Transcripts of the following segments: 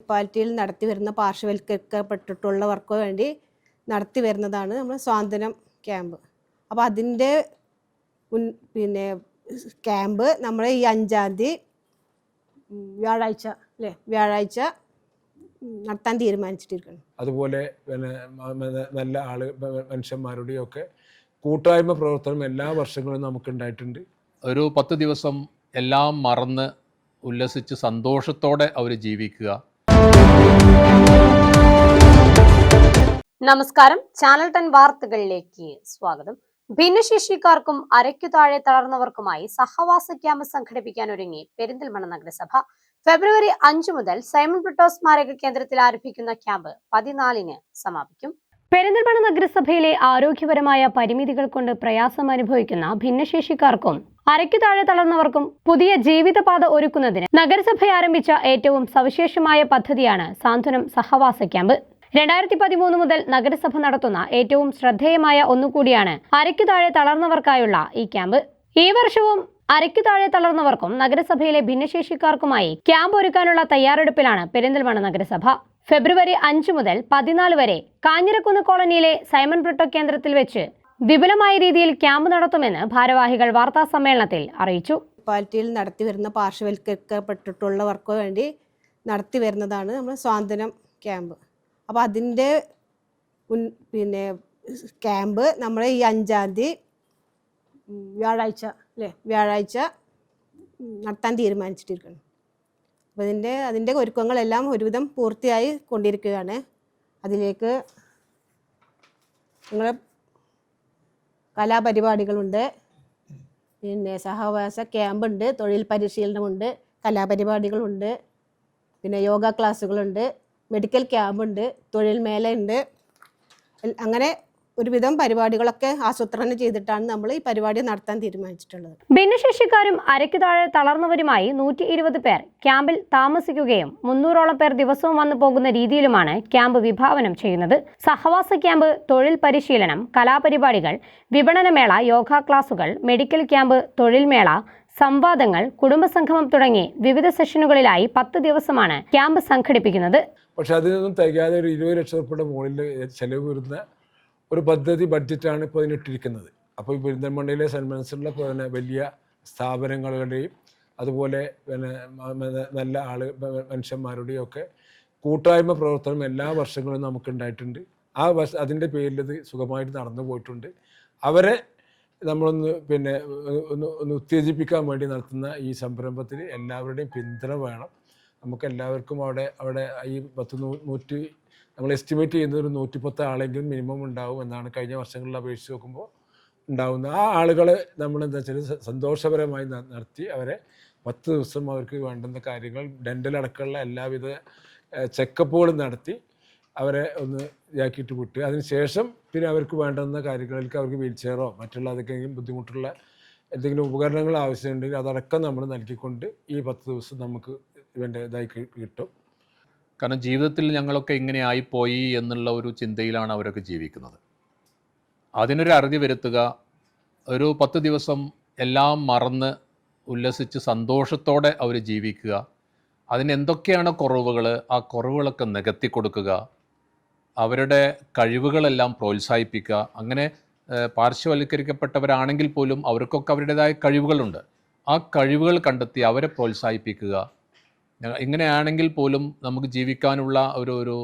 മുനിസിപ്പാലിറ്റിയിൽ നടത്തി വരുന്ന പാർശ്വവൽക്കരിക്കപ്പെട്ടിട്ടുള്ളവർക്ക് വേണ്ടി നടത്തി വരുന്നതാണ് നമ്മൾ സ്വാതന്ത്ര്യം ക്യാമ്പ്. അപ്പോൾ അതിന്റെ മുൻ പിന്നെ ക്യാമ്പ് നമ്മൾ ഈ അഞ്ചാം തീയതി വ്യാഴാഴ്ച അല്ലേ? വ്യാഴാഴ്ച നടത്താൻ തീരുമാനിച്ചിട്ടിരിക്കണം അതുപോലെ നല്ല ആൾ മനുഷ്യന്മാരുടെയും മനുഷ്യന്മാരുടെയൊക്കെ കൂട്ടായ്മ പ്രവർത്തനം എല്ലാ വർഷങ്ങളും നമുക്ക് ഉണ്ടായിട്ടുണ്ട് ഒരു പത്ത് ദിവസം എല്ലാം മറന്ന് ഉല്ലസിച്ച് സന്തോഷത്തോടെ അവർ ജീവിക്കുക. നമസ്കാരം. ചാനൽ ടെൻ വാർത്തകളിലേക്ക് സ്വാഗതം. ഭിന്നശേഷിക്കാർക്കും അരയ്ക്കു താഴെ തളർന്നവർക്കുമായി സഹവാസ ക്യാമ്പ് സംഘടിപ്പിക്കാൻ ഒരുങ്ങി പെരിന്തൽമണ്ണ നഗരസഭ. ഫെബ്രുവരി അഞ്ചു മുതൽ സൈമൺ ബ്രിട്ടോ സ്മാരക കേന്ദ്രത്തിൽ ആരംഭിക്കുന്ന ക്യാമ്പ് പതിനാലിന് സമാപിക്കും. പെരിന്തൽമണ്ണ നഗരസഭയിലെ ആരോഗ്യപരമായ പരിമിതികൾ കൊണ്ട് പ്രയാസം അനുഭവിക്കുന്ന ഭിന്നശേഷിക്കാർക്കും അരയ്ക്കു താഴെ തളർന്നവർക്കും പുതിയ ജീവിതപാത ഒരുക്കുന്നതിന് നഗരസഭ ആരംഭിച്ച ഏറ്റവും സവിശേഷമായ പദ്ധതിയാണ് സാന്ത്വനം സഹവാസ ക്യാമ്പ്. രണ്ടായിരത്തി പതിമൂന്ന് മുതൽ നഗരസഭ നടത്തുന്ന ഏറ്റവും ശ്രദ്ധേയമായ ഒന്നുകൂടിയാണ് അരയ്ക്കു താഴെ തളർന്നവർക്കായുള്ള ഈ ക്യാമ്പ്. ഈ വർഷവും അരയ്ക്കു താഴെ തളർന്നവർക്കും നഗരസഭയിലെ ഭിന്നശേഷിക്കാർക്കുമായി ക്യാമ്പ് ഒരുക്കാനുള്ള തയ്യാറെടുപ്പിലാണ് പെരിന്തൽമണ്ണ നഗരസഭ. ഫെബ്രുവരി അഞ്ച് മുതൽ പതിനാല് വരെ കാഞ്ഞിരക്കുന്ന് കോളനിയിലെ സൈമൺ ബ്രിട്ടോ കേന്ദ്രത്തിൽ വെച്ച് വിപുലമായ രീതിയിൽ ക്യാമ്പ് നടത്തുമെന്ന് ഭാരവാഹികൾ വാർത്താ സമ്മേളനത്തിൽ അറിയിച്ചു. മുനിസിപ്പാലിറ്റിയിൽ നടത്തി വരുന്ന പാർശ്വവൽക്കരിക്കപ്പെട്ടിട്ടുള്ളവർക്ക് വേണ്ടി നടത്തി വരുന്നതാണ് നമ്മൾ സ്വാതന്ത്ര്യം ക്യാമ്പ്. അപ്പോൾ അതിന്റെ പിന്നെ ക്യാമ്പ് നമ്മൾ ഈ അഞ്ചാം തീയതി വ്യാഴാഴ്ച അല്ലേ? വ്യാഴാഴ്ച നടത്താൻ തീരുമാനിച്ചിട്ടിരിക്കണം അപ്പോൾ ഇതിന്റെ അതിന്റെ ഒരുക്കങ്ങളെല്ലാം ഒരുവിധം പൂർത്തിയായി കൊണ്ടിരിക്കുകയാണ്. അതിലേക്ക് നിങ്ങളെ കലാപരിപാടികളുണ്ട്. പിന്നെ സഹവാസ ക്യാമ്പുണ്ട് തൊഴിൽ പരിശീലനമുണ്ട് കലാപരിപാടികളുണ്ട് പിന്നെ യോഗ ക്ലാസ്സുകളുണ്ട് മെഡിക്കൽ ക്യാമ്പുണ്ട് തൊഴിൽ മേളയുണ്ട്. എൽ- അങ്ങനെ ഒരുവിധം പരിപാടികളൊക്കെ ആസൂത്രണം ചെയ്തിട്ടാണ് നമ്മൾ ഈ പരിപാടി നടത്താൻ തീരുമാനിച്ചിട്ടുള്ളത്. ഭിന്നശേഷിക്കാരും അരയ്ക്ക് താഴെ തളർന്നവരുമായി നൂറ്റി ഇരുപത് പേർ ക്യാമ്പിൽ താമസിക്കുകയും മുന്നൂറോളം പേർ ദിവസവും വന്നു പോകുന്ന രീതിയിലുമാണ് ക്യാമ്പ് വിഭാവനം ചെയ്യുന്നത്. സഹവാസ ക്യാമ്പ് തൊഴിൽ പരിശീലനം കലാപരിപാടികൾ വിപണനമേള യോഗ ക്ലാസുകൾ മെഡിക്കൽ ക്യാമ്പ് തൊഴിൽ മേള സംവാദങ്ങൾ കുടുംബസംഗമം തുടങ്ങി വിവിധ സെഷനുകളിലായി പത്ത് ദിവസമാണ് ക്യാമ്പ് സംഘടിപ്പിക്കുന്നത്. പക്ഷെ അതിനൊന്നും തികയാതെ ഒരു ഇരുപത് ലക്ഷം രൂപയുടെ മുകളിൽ ചെലവ് വരുന്ന ഒരു പദ്ധതി ബഡ്ജറ്റാണ് ഇപ്പോൾ അതിനിട്ടിരിക്കുന്നത്. അപ്പോൾ ഈ പെരിന്തൽമണ്ണയിലെ സെന്റ് മനസ്സിലുള്ള പിന്നെ വലിയ സ്ഥാപനങ്ങളുടെയും അതുപോലെ പിന്നെ നല്ല ആൾ മനുഷ്യന്മാരുടെയും ഒക്കെ കൂട്ടായ്മ പ്രവർത്തനം എല്ലാ വർഷങ്ങളും നമുക്കുണ്ടായിട്ടുണ്ട്. ആ വർഷ അതിന്റെ പേരിൽ ഇത് സുഖമായിട്ട് നടന്നു പോയിട്ടുണ്ട്. അവരെ നമ്മളൊന്ന് പിന്നെ ഒന്ന് ഒന്ന് ഉത്തേജിപ്പിക്കാൻ വേണ്ടി നടത്തുന്ന ഈ സംരംഭത്തിൽ എല്ലാവരുടെയും പിന്തുണ വേണം. നമുക്ക് എല്ലാവർക്കും അവിടെ അവിടെ ഈ പത്ത് നൂറ്റി നമ്മൾ എസ്റ്റിമേറ്റ് ചെയ്യുന്ന ഒരു നൂറ്റിപ്പത്ത് ആളെങ്കിലും മിനിമം ഉണ്ടാവും എന്നാണ് കഴിഞ്ഞ വർഷങ്ങളിൽ അപേക്ഷിച്ച് നോക്കുമ്പോൾ ഉണ്ടാവുന്ന. ആ ആളുകളെ നമ്മൾ എന്താ വെച്ചാൽ സന്തോഷപരമായി നടത്തി അവരെ പത്ത് ദിവസം അവർക്ക് വേണ്ടുന്ന കാര്യങ്ങൾ ഡെന്റൽ അടക്കമുള്ള എല്ലാവിധ ചെക്കപ്പുകളും നടത്തി അവരെ ഒന്ന് ഇതാക്കിയിട്ട് വിട്ട് അതിനുശേഷം പിന്നെ അവർക്ക് വേണ്ടുന്ന കാര്യങ്ങൾക്ക് അവർക്ക് വീൽ ചെയറോ മറ്റുള്ള അതൊക്കെയെങ്കിലും ബുദ്ധിമുട്ടുള്ള എന്തെങ്കിലും ഉപകരണങ്ങൾ ആവശ്യമുണ്ടെങ്കിൽ അതടക്കം നമ്മൾ നൽകിക്കൊണ്ട് ഈ പത്ത് ദിവസം നമുക്ക് ഇവന്റെ ഇതായി കിട്ടും. കാരണം ജീവിതത്തിൽ ഞങ്ങളൊക്കെ ഇങ്ങനെ ആയിപ്പോയി എന്നുള്ള ഒരു ചിന്തയിലാണ് അവരൊക്കെ ജീവിക്കുന്നത്. അതിനൊരു അറുതി വരുത്തുക ഒരു പത്ത് ദിവസം എല്ലാം മറന്ന് ഉല്ലസിച്ച് സന്തോഷത്തോടെ അവർ ജീവിക്കുക അതിന് എന്തൊക്കെയാണ് കുറവുകൾ ആ കുറവുകളൊക്കെ നികത്തി കൊടുക്കുക അവരുടെ കഴിവുകളെല്ലാം പ്രോത്സാഹിപ്പിക്കുക അങ്ങനെ പാർശ്വവൽക്കരിക്കപ്പെട്ടവരാണെങ്കിൽ പോലും അവർക്കൊക്കെ അവരുടേതായ കഴിവുകളുണ്ട്. ആ കഴിവുകൾ കണ്ടെത്തി അവരെ പ്രോത്സാഹിപ്പിക്കുക ഇങ്ങനെയാണെങ്കിൽ പോലും നമുക്ക് ജീവിക്കാനുള്ള ഒരു ഒരു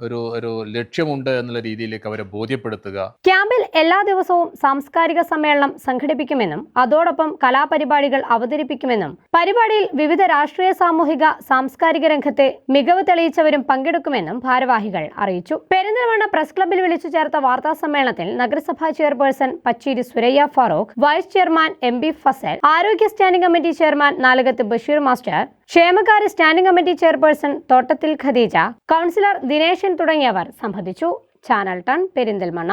ഒരു ഒരു ലക്ഷ്യമുണ്ട് എന്നുള്ള രീതിയിലേക്ക് അവരെ ബോധ്യപ്പെടുത്തുക. ക്യാമ്പിൽ എല്ലാ ദിവസവും സാംസ്കാരിക സമ്മേളനം സംഘടിപ്പിക്കുമെന്നും അതോടൊപ്പം കലാപരിപാടികൾ അവതരിപ്പിക്കുമെന്നും പരിപാടിയിൽ വിവിധ രാഷ്ട്രീയ സാമൂഹിക സാംസ്കാരിക രംഗത്തെ മികവ് തെളിയിച്ചവരും പങ്കെടുക്കുമെന്നും ഭാരവാഹികൾ അറിയിച്ചു. പെരിന്തൽമണ്ണ പ്രസ് ക്ലബിൽ വിളിച്ചു ചേർത്ത വാർത്താ സമ്മേളനത്തിൽ നഗരസഭാ chairperson Pacheeri Suraiya Farooq vice chairman M B Fazal ആരോഗ്യ standing committee chairman Nalakath Basheer master ക്ഷേമകാര്യ standing committee chairperson Thottathil Khadeeja councillor Dineshan തുടങ്ങിയവർ സംബന്ധിച്ചു. ചാനൽ ടൺ പെരിന്തൽമണ്ണ.